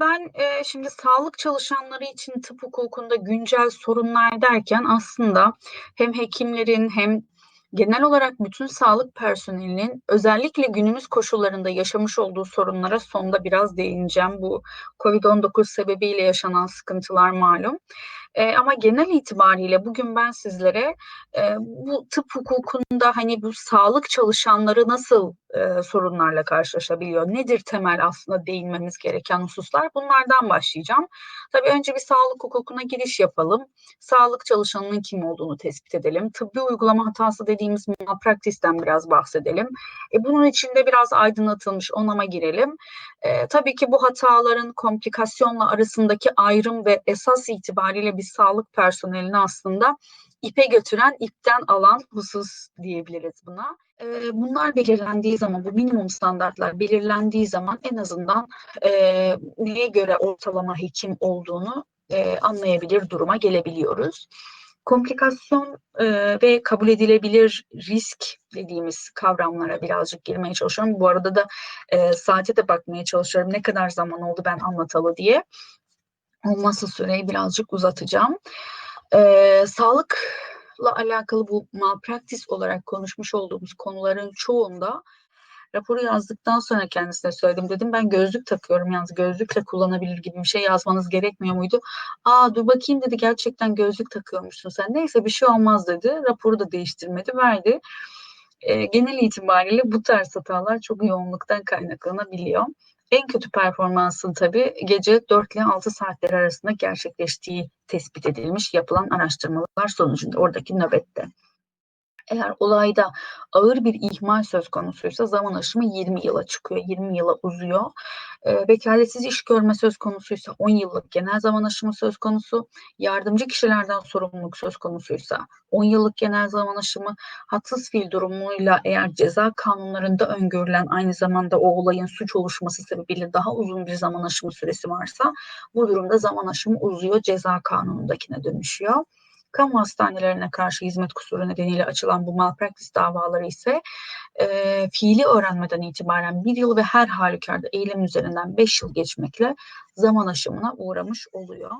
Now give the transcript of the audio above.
Ben, eee, şimdi sağlık çalışanları için tıp hukukunda güncel sorunlar derken aslında hem hekimlerin hem genel olarak bütün sağlık personelinin özellikle günümüz koşullarında yaşamış olduğu sorunlara sonda biraz değineceğim. Bu COVID-19 sebebiyle yaşanan sıkıntılar malum. Eee, ama genel itibariyle bugün ben sizlere, eee, bu tıp hukukunda, hani, bu sağlık çalışanları nasıl, eee, sorunlarla karşılaşabiliyor? Nedir temel aslında değinmemiz gereken hususlar? Bunlardan başlayacağım. Tabii önce bir sağlık hukukuna giriş yapalım. Sağlık çalışanının kim olduğunu tespit edelim. Tıbbi uygulama hatası dediğimiz malpraktis'ten biraz bahsedelim. E, bunun içinde biraz aydınlatılmış onama girelim. Eee, tabii ki bu hataların komplikasyonla arasındaki ayrım ve esas itibariyle bir sağlık personelini aslında ipe götüren, ipten alan husus diyebiliriz buna. Eee, bunlar belirlendiği zaman, bu minimum standartlar belirlendiği zaman en azından, eee, neye göre ortalama hekim olduğunu, eee, anlayabilir duruma gelebiliyoruz. Komplikasyon, eee, ve kabul edilebilir risk dediğimiz kavramlara birazcık girmeye çalışıyorum. Bu arada da, eee, saate de bakmaya çalışıyorum. Ne kadar zaman oldu ben anlatalı diye. Olmazsa süreyi birazcık uzatacağım. Eee, sağlıkla alakalı bu malpraktis olarak konuşmuş olduğumuz konuların çoğunda raporu yazdıktan sonra kendisine söyledim. Dedim ben gözlük takıyorum yalnız gözlükle kullanabilir gibi bir şey yazmanız gerekmiyor muydu? Aa dur bakayım dedi gerçekten gözlük takıyormuşsun sen. Neyse bir şey olmaz dedi. Raporu da değiştirmedi verdi. Eee, genel itibariyle bu tarz hatalar çok yoğunluktan kaynaklanabiliyor. En kötü performansın tabii gece 4 ile 6 saatler arasında gerçekleştiği tespit edilmiş yapılan araştırmalar sonucunda oradaki nöbette. Eğer olayda ağır bir ihmal söz konusuysa zaman aşımı 20 yıla çıkıyor, 20 yıla uzuyor. Eee, vekaletsiz iş görme söz konusuysa 10 yıllık genel zaman aşımı söz konusu, yardımcı kişilerden sorumluluk söz konusuysa 10 yıllık genel zaman aşımı, haksız fiil durumuyla eğer ceza kanunlarında öngörülen aynı zamanda o olayın suç oluşması sebebiyle daha uzun bir zaman aşımı süresi varsa bu durumda zaman aşımı uzuyor, ceza kanunundakine dönüşüyor. Kamu hastanelerine karşı hizmet kusuru nedeniyle açılan bu malpraktis davaları ise, eee, fiili öğrenmeden itibaren 1 yıl ve her halükarda eylem üzerinden 5 yıl geçmekle zaman aşımına uğramış oluyor.